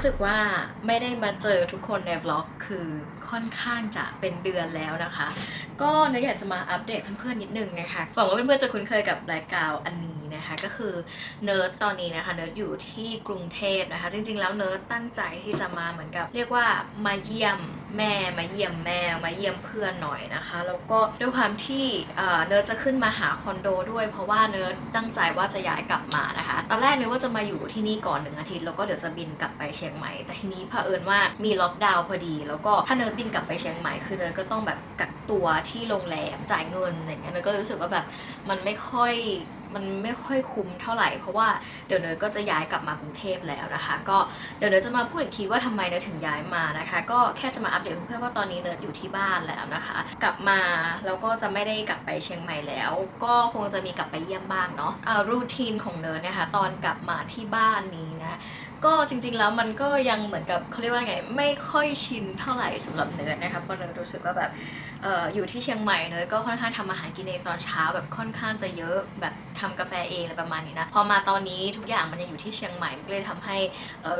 รู้สึกว่าไม่ได้มาเจอทุกคนในบล็อกคือค่อนข้างจะเป็นเดือนแล้วนะคะ ก็เนยอยากจะมาอัปเดตเพื่อนๆนิดนึงนะคะหวังว่าเพื่อนๆจะคุ้นเคยกับรายการอันนี้ นะคะก็คือเนิร์ดตอนนี้นะคะเนิร์ดอยู่ที่กรุงเทพนะคะ จริงๆแล้วเนิร์ดตั้งใจที่จะมาเหมือนกับ เรียกว่ามาเยี่ยมแม่มาเยี่ยมแม่มาเยี่ยมเพื่อนหน่อยนะคะ แล้วก็ด้วยความที่เนิร์ดจะขึ้นมาหาคอนโดด้วย เพราะว่าเนิร์ดตั้งใจว่าจะย้ายกลับมานะคะ ตอนแรกเนิร์ดว่าจะมาอยู่ที่นี่ก่อนหนึ่งอาทิตย์แล้วก็เดี๋ยวจะบินกลับไปเชียงใหม่ แต่ทีนี้เผอิญว่ามีล็อกดาวน์พอดี แล้วก็ถ้าเนิร์ดบินกลับไปเชียงใหม่คือเนิร์ดก็ต้องแบบกักตัวที่โรงแรมจ่ายเงินอะไรเงี้ยเนิร์ดก็รู้สึกว่าแบบมันไม่ค่อย มันไม่ค่อยคุ้มเท่าไหร่ เพราะว่าเดี๋ยวเนิร์ก็จะย้ายกลับมากรุงเทพแล้วนะคะ ก็เดี๋ยวเนิร์จะมาพูดอีกทีว่าทำไมเนิร์ถึงย้ายมานะคะ ก็แค่จะมาอัปเดตเพื่อนๆว่าตอนนี้เนิร์อยู่ที่บ้านแล้วนะคะ กลับมาแล้วก็จะไม่ได้กลับไปเชียงใหม่แล้ว ก็คงจะมีกลับไปเยี่ยมบ้างเนาะรูทีนของเนิร์นะคะ ตอนกลับมาที่บ้านนี้นะก็จริงๆแล้วมันก็ยังเหมือนกับเขาเรียกว่าไงไม่ค่อยชินเท่าไหร่สำหรับเนิร์นะคะเพราะเนิร์ดรู้สึกว่าแบบ อออยู่ที่เชียงใหม่เนิร์ดก็ค่อนข้างทำอาหารกินเองตอนเช้าแบบค่อนข้างจะเยอะแบบทำกาแฟเองอะไรประมาณนี้นะพอมาตอนนี้ทุกอย่างมันยังอยู่ที่เชียงใหม่มันก็เลยทำให้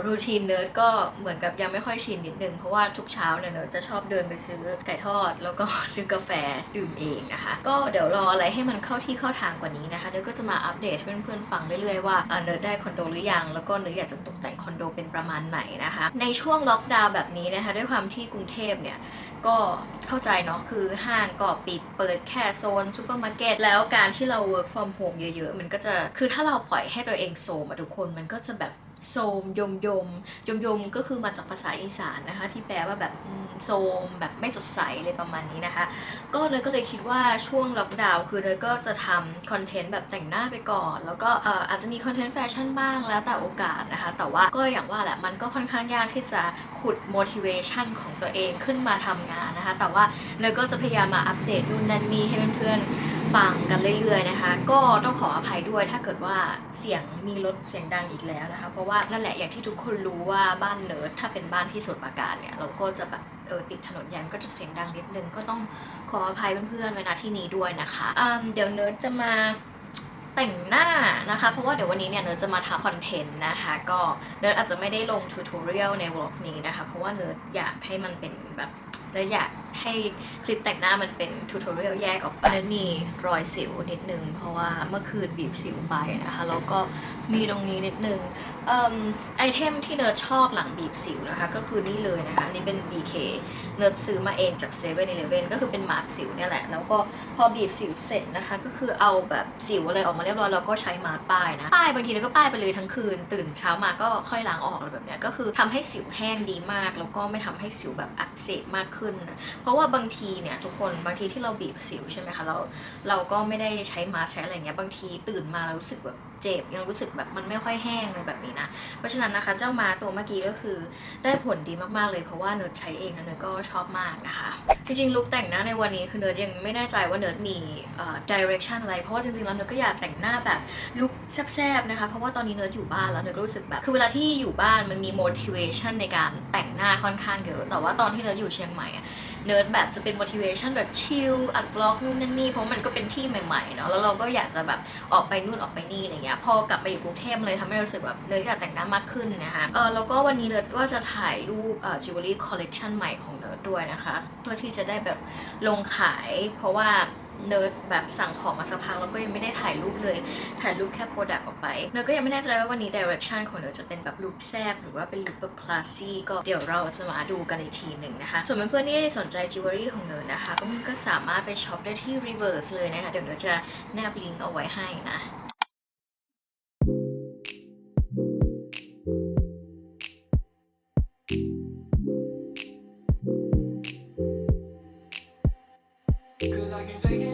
รูทีนเนิร์ดก็เหมือนกับยังไม่ค่อยชินนิดนึงเพราะว่าทุกเช้าเนี่ยเนิร์ดจะชอบเดินไปซื้อไก่ทอด แล้วก็ซื้อกาแฟดื่มเองนะคะก็เดี๋ยวรออะไรให้มันเข้าที่เข้าทางกว่านี้นะคะเนิร์ดก็จะมาอัปเดตให้เพื่อนๆฟังเรื่อยๆว่าเนิร์ดได้คอนโดหรือยังแล้วก็เนิร์ดอยากจะตกแต่งคอนโดเป็นประมาณไหนนะคะในช่วงล็อกดาวน์แบบนี้นะคะด้วยความที่กรุงเทพเนี่ย ก็เข้าใจเนาะคือห้างก็ปิดเปิดแค่โซนซูเปอร์มาร์เก็ตแล้วการที่เรา work from home เยอะๆ มันก็จะคือถ้าเราปล่อยให้ตัวเองโซมอะทุกคนมันก็จะแบบ โซมยมยมยมยมก็คือมาจากภาษาอีสานนะคะ ที่แปลว่าแบบโซมแบบไม่สดใสอะไรประมาณนี้นะคะ ก็เลยก็เลยคิดว่าช่วงล็อกดาวน์คือเนยก็จะทำคอนเทนต์แบบแต่งหน้าไปก่อน แล้วก็อาจจะมีคอนเทนต์แฟชั่นบ้างแล้วแต่โอกาสนะคะ แต่ว่าก็อย่างว่าแหละมันก็ค่อนข้างยากที่จะขุด motivation ของตัวเองขึ้นมาทำงานนะคะ แต่ว่าเนยก็จะพยายามมาอัปเดตนู่นนั่นนี่ให้เพื่อนๆ ฟังกันเรื่อยๆนะคะ ก็ต้องขออภัยด้วยถ้าเกิดว่าเสียงมีลดเสียงดังอีกแล้วนะคะ เพราะว่านั่นแหละอย่างที่ทุกคนรู้ว่าบ้านเนิร์ดถ้าเป็นบ้านที่สุดปราการเนี่ยเราก็จะแบบเออติดถนนใหญ่มันก็จะเสียงดังนิดนึงก็ต้องขออภัยเพื่อนๆไว้ณที่นี้ด้วยนะคะเดี๋ยวเนิร์ดจะมาแต่งหน้านะคะ เพราะว่าเดี๋ยววันนี้เนี่ยเนิร์ดจะมาทำคอนเทนต์นะคะ ก็เนิร์ดอาจจะไม่ได้ลงทูทอเรียลในวล็อกนี้นะคะ เพราะว่าเนิร์ดอยากให้มันเป็นแบบเนิร์ดอยากให้คลิปแต่งหน้ามันเป็นทูทอเรียลแยกออกไปเนิร์ดมีรอยสิวนิดนึง เพราะว่าเมื่อคืนบีบสิวไปนะคะ แล้วก็มีตรงนี้นิดนึงเอิ่มไอเทมที่เนิร์ดชอบหลังบีบสิวนะคะ ก็คือนี่เลยนะคะ อันนี่เป็น BK เนิร์ดซื้อมาเองจาก7 e เ e ่ e อก็คือเป็นมาร์กสิวเนี่ยแหละ แล้วก็พอบีบสิวเสร็จนะคะ ก็คือเอาแบบสิวอะไรออกมาเรียบร้อยแล้วก็ใช้มาร์กป้ายนะ ป้ายบางทีเราก็ป้ายไปเลยทั้งคืน ตื่นเช้ามาก็ค่อยล้างออกอะไรแบบเนี้ย ก็คือทำให้สิวแห้งดีมาก แล้วก็ไม่ทำให้สิวแบบอักเสบมากขึ้นน เพราะว่าบางทีเนี่ยทุกคนบางทีที่เราบีบสิวใช่ไหมคะเราเราก็ไม่ได้ใช้มาร์กใช้อะไรเงี้ยบางทีตื่นมาเรารู้สึกแบบ เจ็บยังรู้สึกแบบมันไม่ค่อยแห้งเลยแบบนี้นะ เพราะฉะนั้นนะคะเจ้ามาตัวเมื่อกี้ก็คือได้ผลดีมากๆเลยเพราะว่าเนิร์ดใช้เองแล้วเนิร์ดก็ชอบมากนะคะ จริงๆลุคแต่งหน้าในวันนี้คือเนิร์ดยังไม่แน่ใจว่าเนิร์ดมีเอ่อ direction อะไรเพราะว่าจริงๆแล้วเนิร์ดก็อยากแต่งหน้าแบบลุคแซ่บๆนะคะเพราะว่าตอนนี้เนิร์ดอยู่บ้านแล้วเนิร์ดก็รู้สึกแบบคือเวลาที่อยู่บ้านมันมี motivation ในการแต่งหน้าค่อนข้างเยอะแต่ว่าตอนที่เนิร์ดอยู่เชียงใหม่อะ เนิร์ดแบบจะเป็น motivation แบบชิลอัดบล็อกนู่นนั่นนี่เพราะมันก็เป็นที่ใหม่ๆเนาะแล้วเราก็อยากจะแบบออกไปนู่นออกไปนี่อะไรเงี้ยพอกลับไปอยู่กรุงเทพเลยทำให้เรารู้สึกแบบเนิร์ดอยากแต่งหน้ามากขึ้นนะคะเออแล้วก็วันนี้เนิร์ดว่าจะถ่ายรูปเอ่อจิวเวลรี่คอลเลกชันใหม่ของเนิร์ดด้วยนะคะ เพื่อที่จะได้แบบลงขายเพราะว่า เนิร์ดแบบสั่งของมาสักพักแล้วก็ยังไม่ได้ถ่ายรูปเลย ถ่ายรูปแค่โปรดักต์ออกไป เนยก็ยังไม่แน่ใจว่าวันนี้ direction ของเนยจะเป็นแบบลุคแซบหรือว่าเป็นลุคแบบคลาสซี่ก็เดี๋ยวเราจะมาดูกันอีกทีหนึ่งนะคะ ส่วนเพื่อนๆที่สนใจจิวเวลรี่ของเนยนะคะก็ก็สามารถไปช็อปได้ที่ reverse เลยนะคะเดี๋ยวเนยจะแนบลิงก์เอาไว้ให้นะ Cause I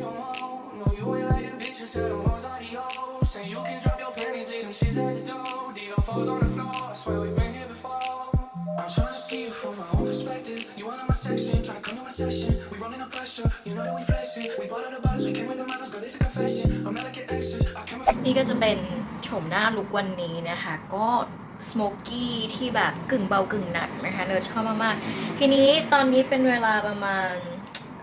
นี่ก็จะเป็นโฉมหน้าลุควันนี้นะคะ ก็สโมกกี้ที่แบบกึ่งเบากึ่งหนักนะคะเนยชอบมากๆ ทีนี้ตอนนี้เป็นเวลาประมาณ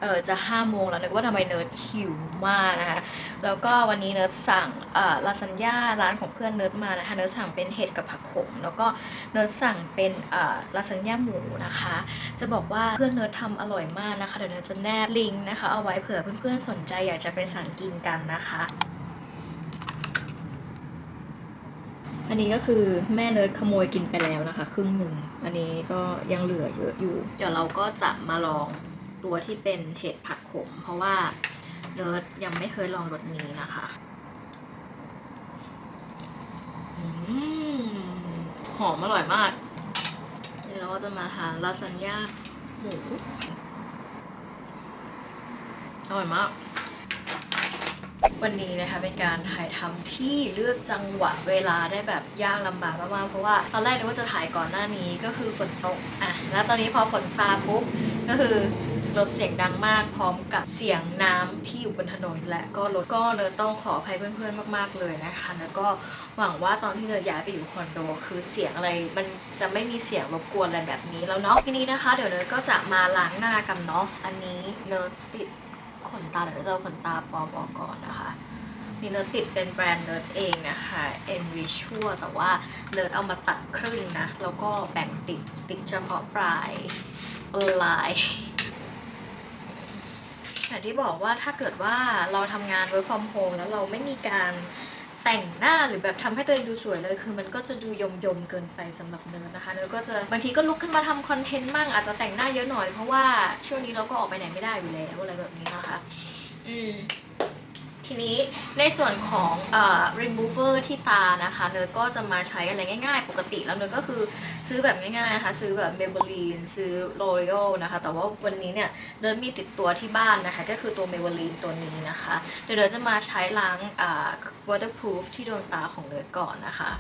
เออจะ5โมงแล้วนึกว่าทำไมเนิร์ดหิวมากนะคะ แล้วก็วันนี้เนิร์ดสั่งเอ่อลาซานญ่าร้านของเพื่อนเนิร์ดมานะคะเนิร์ดสั่งเป็นเห็ดกับผักขม แล้วก็เนิร์ดสั่งเป็นเอ่อลาซานญ่าหมูนะคะ จะบอกว่าเพื่อนเนิร์ดทำอร่อยมากนะคะเดี๋ยวเนิร์ดจะแนบลิงก์นะคะเอาไว้เผื่อเพื่อนๆสนใจอยากจะไปสั่งกินกันนะคะ อันนี้ก็คือแม่เนิร์ดขโมยกินไปแล้วนะคะ ครึ่งหนึ่ง อันนี้ก็ยังเหลือเยอะอยู่ เดี๋ยวเราก็จะมาลองตัวที่เป็นเห็ดผักขม เพราะว่าเนิร์ดยังไม่เคยลองรสนี้นะคะอหอมอร่อยมากเดี๋ยวเราก็จะมาทานลาซานญ่าหมูอร่อยมาก วันนี้นะคะเป็นการถ่ายทำที่เลือกจังหวะเวลาได้แบบยากลำบากมากๆเพราะว่าตอนแรกนึกว่าจะถ่ายก่อนหน้านี้ก็คือฝนตกอะแล้วตอนนี้พอฝนซาปุ๊บก็คือรถเสียงดังมากพร้อมกับเสียงน้ำที่อยู่บนถนนและก็รถก็เนยต้องขออภัยเพื่อนๆมาก ๆเลยนะคะ แล้วก็หวังว่าตอนที่เนยย้ายไปอยู่คอนโดคือเสียงอะไรมันจะไม่มีเสียงรบกวนอะไรแบบนี้แล้วเนาะทีนี้นะคะ เดี๋ยวเนยก็จะมาล้างหน้ากันเนาะอันนี้เนยติด ขนตาเดี๋ยวเราจะเอาขนตาปอบอกก่อนนะคะนี่เนิร์ดติดเป็นแบรนด์เนิร์ดเองนะคะ Envisual แต่ว่าเนิร์ดเอามาตัดครึ่งนะ แล้วก็แบ่งติดติดเฉพาะปลายปลายอย่างที่บอกว่าถ้าเกิดว่าเราทำงาน work from home แล้วเราไม่มีการ แต่งหน้าหรือแบบทำให้ตัวเองดูสวยเลย คือมันก็จะดูยมยมเกินไปสำหรับเนิร์ดนะคะเนิร์ดก็จะบางทีก็ลุกขึ้นมาทำคอนเทนต์มั่งอาจจะแต่งหน้าเยอะหน่อยเพราะว่าช่วงนี้เราก็ออกไปไหนไม่ได้อยู่แล้วอะไรแบบนี้นะคะ อืม ทีนี้ในส่วนของเอ่อ remover ที่ตานะคะ เนยก็จะมาใช้อะไรง่ายๆ ปกติแล้วเนยก็คือซื้อแบบง่ายๆนะคะ ซื้อแบบ Maybelline ซื้อ L'Oreal นะคะ แต่ว่าวันนี้เนี่ยเนยมีติดตัวที่บ้านนะคะ ก็คือตัว Maybelline ตัวนี้นะคะ เดี๋ยวเนยจะมาใช้ล้างอ่า waterproof ที่ดวงตาของเนยก่อนนะคะ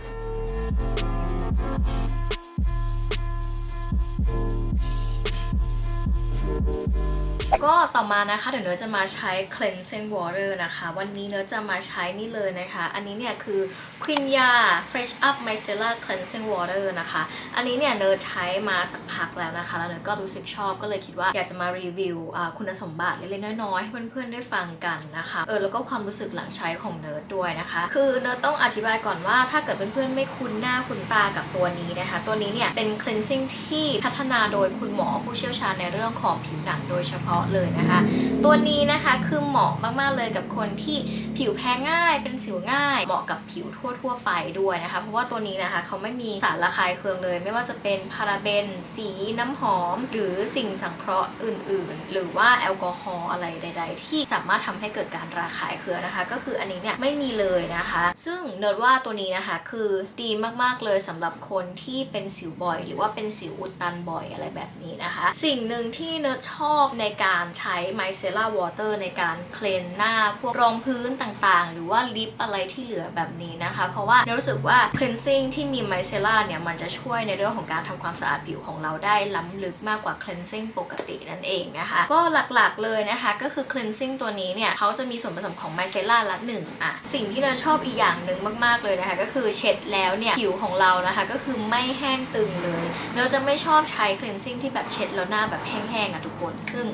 ก็ต่อมานะคะเดี๋ยวเนยจะมาใช้ cleansing water นะคะ วันนี้เนยจะมาใช้นี่เลยนะคะ อันนี้เนี่ยคือ Queen Ya Fresh Up Micellar Cleansing Water นะคะ อันนี้เนี่ยเนยใช้มาสักพักแล้วนะคะ แล้วเนยก็รู้สึกชอบก็เลยคิดว่าอยากจะมารีวิวคุณสมบัติเล็กๆน้อยๆให้เพื่อนๆได้ฟังกันนะคะเออแล้วก็ความรู้สึกหลังใช้ของเนยด้วยนะคะ คือเนยต้องอธิบายก่อนว่าถ้าเกิดเพื่อนๆไม่คุ้นหน้าคุ้นตากับตัวนี้นะคะ ตัวนี้เนี่ยเป็น cleansing ที่พัฒนาโดยคุณหมอผู้เชี่ยวชาญในเรื่องของผิวหนังโดยเฉพาะเลยนะคะ ตัวนี้นะคะคือเหมาะมากๆเลยกับคนที่ผิวแพ้ง่ายเป็นสิวง่าย เหมาะกับผิวทั่ว ๆ ไปด้วยนะคะ เพราะว่าตัวนี้นะคะเขาไม่มีสารระคายเคืองเลย ไม่ว่าจะเป็นพาราเบน สีน้ำหอม หรือสิ่งสังเคราะห์อื่น ๆ หรือว่าแอลกอฮอล์อะไรใด ๆ ที่สามารถทำให้เกิดการระคายเคืองนะคะ ก็คืออันนี้เนี่ยไม่มีเลยนะคะ ซึ่งเนิร์ดว่าตัวนี้นะคะคือดีมากๆเลยสำหรับคนที่เป็นสิวบ่อย หรือว่าเป็นสิวอุดตันบ่อยอะไรแบบนี้นะคะ สิ่งหนึ่งที่เนิร์ดชอบในการใช้ไมเซล่าวอเตอร์ในการเคลนหน้าพวกรองพื้นต่างๆ หรือว่าลิปอะไรที่เหลือแบบนี้นะคะ เพราะว่าเนิร์ดรู้สึกว่า cleansing ที่มีไมเซล่าเนี่ย มันจะช่วยในเรื่องของการทำความสะอาดผิวของเราได้ล้ำลึกมากกว่า cleansing ปกตินั่นเองนะคะ ก็หลักๆเลยนะคะ ก็คือ cleansing ตัวนี้เนี่ยเขาจะมีส่วนผสมของไมเซล่าละหนึ่งอะสิ่งที่เราชอบอีกอย่างหนึ่งมากๆเลยนะคะ ก็คือเช็ดแล้วเนี่ยผิวของเรานะคะ ก็คือไม่แห้งตึงเลยเราจะไม่ชอบใช้ cleansing ที่แบบเช็ดแล้วหน้าแบบแห้งๆอะทุกคน ซึ่ง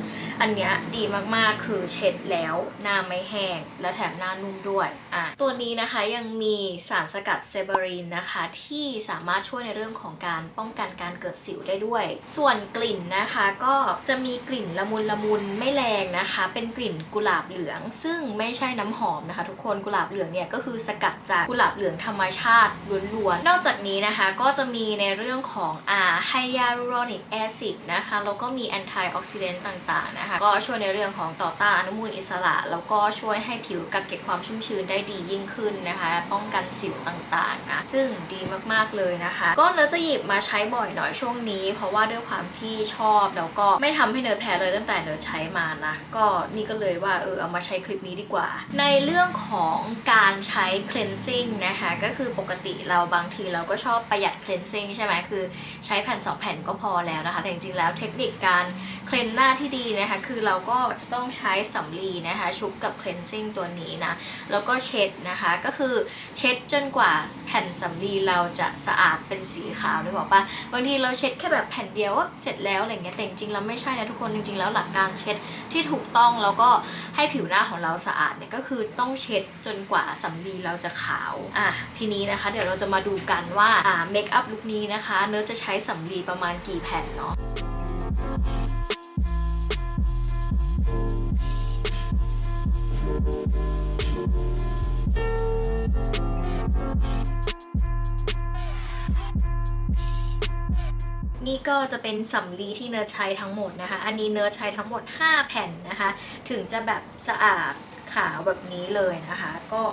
อันเนี้ยดีมากๆคือเช็ดแล้วหน้าไม่แห้ง และแถมหน้านุ่มด้วยอะตัวนี้นะคะยังมีสารสกัดเซบารีนนะคะ ที่สามารถช่วยในเรื่องของการป้องกันการเกิดสิวได้ด้วย ส่วนกลิ่นนะคะก็จะมีกลิ่นละมุนละมุนไม่แรงนะคะ เป็นกลิ่นกุหลาบเหลือง ซึ่งไม่ใช่น้ำหอมนะคะ ทุกคนกุหลาบเหลืองเนี่ยก็คือสกัดจากกุหลาบเหลืองธรรมชาติล้วนๆ นอกจากนี้นะคะก็จะมีในเรื่องของอ่าไฮยาลูรอนิกแอซิดนะคะแล้วก็มีแอนตี้ออกซิเดนต์ต่างๆนะคะก็ช่วยในเรื่องของต่อต้านอนุมูลอิสระ แล้วก็ช่วยให้ผิวกักเก็บความชุ่มชื้นได้ดียิ่งขึ้นนะคะ ป้องกันสิวต่างๆนะซึ่งดีมากๆเลยนะคะ ก็เนื้อจะหยิบมาใช้บ่อยหน่อยช่วงนี้ เพราะว่าด้วยความที่ชอบแล้วก็ไม่ทำให้เนื้อแพ้เลยตั้งแต่เนื้อใช้มานะก็นี่ก็เลยว่าเออเอามาใช้คลิปนี้ดีกว่า ในเรื่องของการใช้ cleansing นะคะก็คือปกติเราบางทีเราก็ชอบประหยัด cleansing ใช่ไหมคือใช้แผ่นสองแผ่นก็พอแล้วนะคะแต่จริงๆแล้วเทคนิคการเคลนหน้าที่ดีนะคะ คือเราก็จะต้องใช้สำลีนะคะ ชุบกับ cleansing ตัวนี้นะ แล้วก็เช็ดนะคะ ก็คือเช็ดจนกว่าแผ่นสำลีเราจะสะอาดเป็นสีขาวนึกออกปะบางทีเราเช็ดแค่แบบแผ่นเดียวก็เสร็จแล้วอะไรเงี้ยแต่จริงๆเราไม่ใช่นะทุกคนจริงๆแล้วหลักการเช็ดที่ถูกต้องแล้วก็ให้ผิวหน้าของเราสะอาดเนี่ยก็คือต้องเช็ดจนกว่าสำลีเราจะขาวอะทีนี้นะคะ เดี๋ยวเราจะมาดูกันว่าอ่าเมคอัพลุคนี้นะคะ เนื้อจะใช้สำลีประมาณกี่แผ่นเนาะ นี่ก็จะเป็นสำลีที่เนอร์ใช้ทั้งหมดนะคะ อันนี้เนอร์ใช้ทั้งหมด 5 แผ่นนะคะ ถึงจะแบบสะอาดขาวแบบนี้เลยนะคะ ก็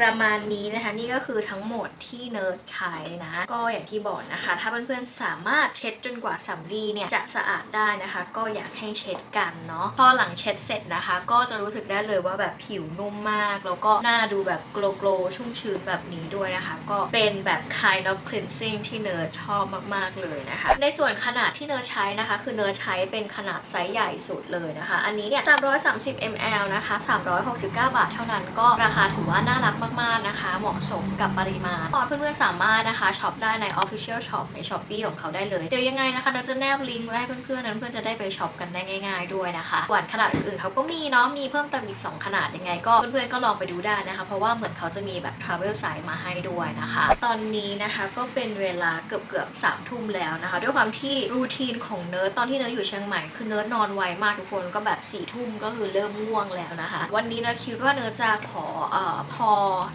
ประมาณนี้นะคะ นี่ก็คือทั้งหมดที่เนิร์ดใช้นะ ก็อย่างที่บอกนะคะ ถ้าเพื่อนๆสามารถเช็ดจนกว่าสำลีเนี่ยจะสะอาดได้นะคะ ก็อยากให้เช็ดกันเนาะพอหลังเช็ดเสร็จนะคะ ก็จะรู้สึกได้เลยว่าแบบผิวนุ่มมาก แล้วก็หน้าดูแบบโกลโกลชุ่มชื้นแบบนี้ด้วยนะคะ ก็เป็นแบบ kind of cleansing ที่เนิร์ดชอบมากๆเลยนะคะ ในส่วนขนาดที่เนิร์ดใช้นะคะ คือเนิร์ดใช้เป็นขนาดไซส์ใหญ่สุดเลยนะคะ อันนี้เนี่ย330 ml นะคะ369 บาทเท่านั้นก็ราคาถือว่าน่ารักมมากๆนะคะ เหมาะสมกับปริมาณเพื่อนๆสามารถนะคะช็อปได้ใน official shop ใน Shopee ของเขาได้เลย เดี๋ยวยังไงนะคะเราจะแนบลิงก์ไว้ให้เพื่อนๆนั้นเพื่อนจะได้ไปช็อปกันได้ง่าย ๆด้วยนะคะส่วนขนาดอื่นๆเขาก็มีเนาะมีเพิ่มเติมอีก 2 ขนาดยังไง ก็เพื่อนๆก็ลองไปดูได้นะคะ เพราะว่าเหมือนเขาจะมีแบบ travel size มาให้ด้วยนะคะ ตอนนี้นะคะก็เป็นเวลาเกือบเกือบสามทุ่มแล้วนะคะ ด้วยความที่รูทีนของเนิร์ดตอนที่เนิร์ดอยู่เชียงใหม่คือเนิร์ดนอนไวมากทุกคนก็แบบสี่ทุ่มก็คือเริ่มง่วงแล้วนะคะ วันนี้เนิร์ดคิดว่าเนิร์ดจะขออพอ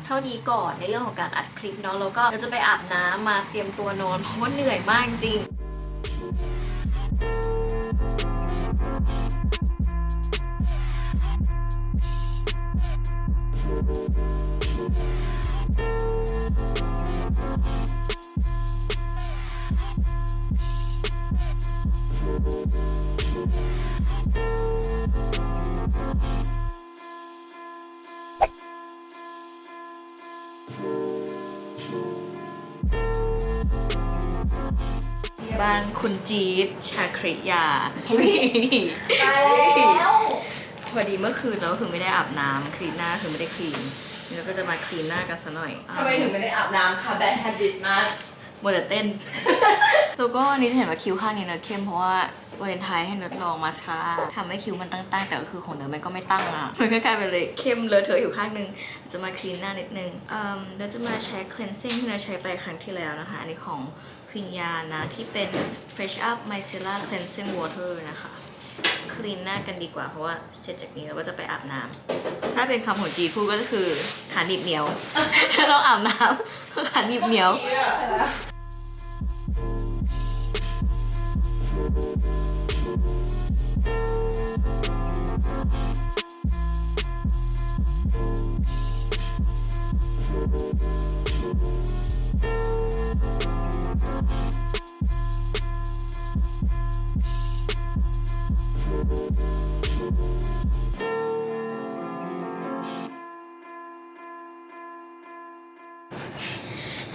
เท่านี้ก่อนในเรื่องของการอัดคลิปเนาะแล้วก็เนิร์ดจะไปอาบน้ำมาเตรียมตัวนอนเพราะว่าเหนื่อยมากจริง บ้านคุณจี๊ดชาคริยาตายแล้วพอดีเมื่อคืนเราคือไม่ได้อาบน้ำคลีนหน้าคือไม่ได้คลีนแล้วก็จะมาคลีนหน้ากันซะหน่อยทำไมถึงไม่ได้อาบน้ำคะ bad habits มากมัวแต่เต้น แล้วก็อันนี้จะเห็นว่าคิ้วข้างนี้เนิร์ดเข้มเพราะว่าวาเลนไทน์ให้เนิร์ดลองมาสคาร่าทำให้คิ้วมันตั้งๆ แต่ก็คือของเนิร์ดมันก็ไม่ตั้งอะมันก็กลายเป็นเลยเข้มเลอะเทอะอยู่ข้างนึง จะมาคลีนหน้านิดนึงอืมแล้วจะมาใช้ cleansing ที่เนิร์ดใช้ไปครั้งที่แล้วนะคะ อันนี้ของ ควินยานะที่เป็น fresh up micellar cleansing water นะคะ คลีนหน้ากันดีกว่าเพราะว่าเสร็จจากนี้เราก็จะไปอาบน้ำถ้าเป็นคำของจีพูดก็คือขาหนีบเหนียว ถ้าเราอาบน้ำขาหนีบเหนียว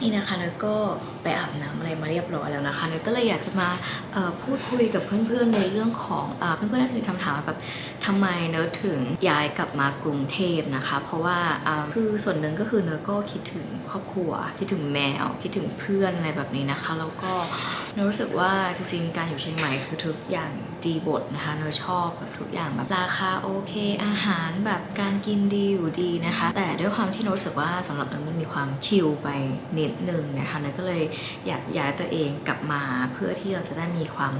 นี่นะคะเนยก็ไปอาบน้ำอะไรมาเรียบร้อยแล้วนะคะเนยก็เลยอยากจะมาพูดคุยกับเพื่อนๆในเรื่องของเพื่อนๆน่าจะมีคำถามแบบทำไมเนอถึงย้ายกลับมากรุงเทพนะคะ เพราะว่าคือส่วนหนึ่งก็คือเนอก็คิดถึงครอบครัว คิดถึงแมว คิดถึงเพื่อนอะไรแบบนี้นะคะ แล้วก็ เนรู้สึกว่าจริงๆ การอยู่เชียงใหม่คือทุกอย่างดีบทนะคะเนยชอบแบบทุกอย่างแบบราคาโอเค อาหารแบบการกินดีอยู่ดีนะคะ แต่ด้วยความที่เนยรู้สึกว่าสำหรับเนยมันมีความชิลไปนิดนึงนะคะเนยก็เลยอยากย้ายตัวเองกลับมาเพื่อที่เราจะได้มีความ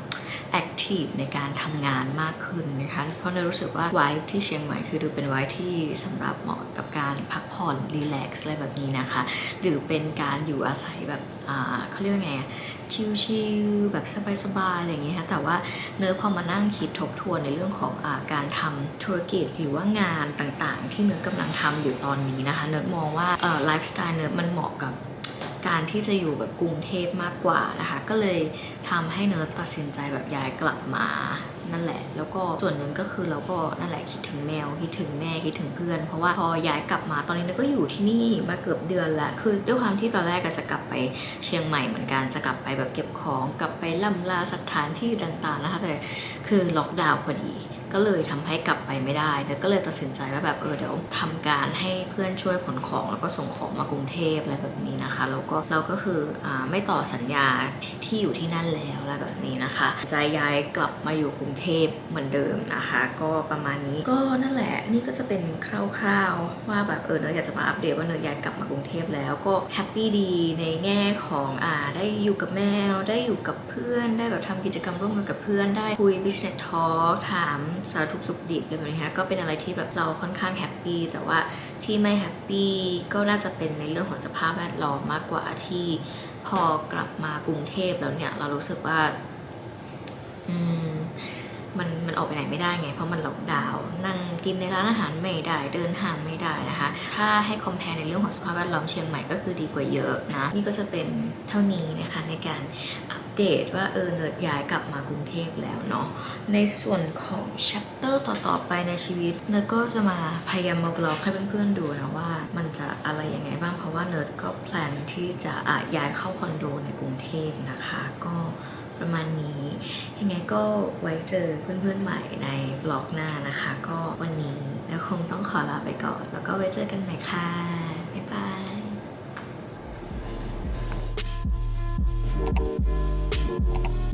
แอคทีฟในการทำงานมากขึ้นนะคะ เพราะเนยรู้สึกว่าไวท์ที่เชียงใหม่คือดูเป็นไวท์ที่สำหรับเหมาะกับการพักผ่อนรีแลกซ์อะไรแบบนี้นะคะ หรือเป็นการอยู่อาศัยแบบอ่าเขาเรียกว่าไง ชิลๆแบบสบายๆอะไรอย่างเงี้ยค่ะแต่ว่าเนื้อพอมานั่งคิดทบทวนในเรื่องของอการทำธุรกิจหรือว่างานต่างๆ ที่เนื้อกำลังทำอยู่ตอนนี้นะคะ เนื้อมองว่าไลฟ์สไตล์เนื้อมันเหมาะกับ การที่จะอยู่แบบกรุงเทพมากกว่านะคะ ก็เลยทำให้เนิร์ดตัดสินใจแบบย้ายกลับมานั่นแหละ แล้วก็ส่วนหนึ่งก็คือเราก็นั่นแหละคิดถึงแมวคิดถึงแม่คิดถึงเพื่อน เพราะว่าพอย้ายกลับมาตอนนี้เนยก็อยู่ที่นี่มาเกือบเดือนละคือด้วยความที่ตอนแรกก็จะกลับไปเชียงใหม่เหมือนกันจะกลับไปแบบเก็บของกลับไปล่ำลาสถานที่ต่างๆนะคะแต่คือล็อกดาวน์พอดี ก็เลยทำให้กลับไปไม่ได้เนยก็เลยตัดสินใจว่าแบบเออเดี๋ยวทำการให้เพื่อนช่วยขนของ แล้วก็ส่งของมากรุงเทพอะไรแบบนี้นะคะแล้วก็เราก็คืออไม่ต่อสัญญาที่ที่อยู่ที่นั่นแล้วอะไรแบบนี้นะคะใจย้ายกลับมาอยู่กรุงเทพเหมือนเดิมนะคะ ก็ประมาณนี้ก็นั่นแหละนี่ก็จะเป็นคร่าวๆว่าแบบเออเนยอยากจะมาอัปเดตว่าเนยย้ายกลับมากรุงเทพแล้วก็แฮปปี้ดีในแง่ของอ่าได้อยู่กับแมวได้อยู่กับเพื่อน ได้แบบทำกิจกรรมร่วมกันกับเพื่อนได้คุย business talk ถามสารทุกสุขดิบอะไรแบบนี้ค่ะก็เป็นอะไรที่แบบเราค่อนข้างแฮปปี้แต่ว่าที่ไม่แฮปปี้ก็น่าจะเป็นในเรื่องของสภาพแวดล้อมมากกว่าที่พอกลับมากรุงเทพแล้วเนี่ย เรารู้สึกว่า อืมมันมันออกไปไหนไม่ได้ไง เพราะมันล็อกดาวน์นั่งกินในร้านอาหารไม่ได้เดินห้างไม่ได้นะคะ ถ้าให้คอมเพลในเรื่องของสภาพแวดล้อมเชียงใหม่ก็คือดีกว่าเยอะนะ นี่ก็จะเป็นเท่านี้นะคะในการอัป เดตว่าเออเนิร์ดย้ายกลับมากรุงเทพแล้วเนาะในส่วนของ chapter ต่อๆไปในชีวิตเนิร์ดก็จะมาพยายามมาบล็อกให้เพื่อนๆดูนะว่า มันจะอะไรยังไงบ้างเพราะว่าเนิร์ดก็แพลนที่จะอะย้ายเข้าคอนโดในกรุงเทพนะคะ ก็ประมาณนี้ยังไงก็ไว้เจอเพื่อนๆใหม่ในบล็อกหน้านะคะ ก็วันนี้แล้วคงต้องขอลาไปก่อน แล้วก็ไว้เจอกันใหม่ค่ะบ๊ายบาย Bye.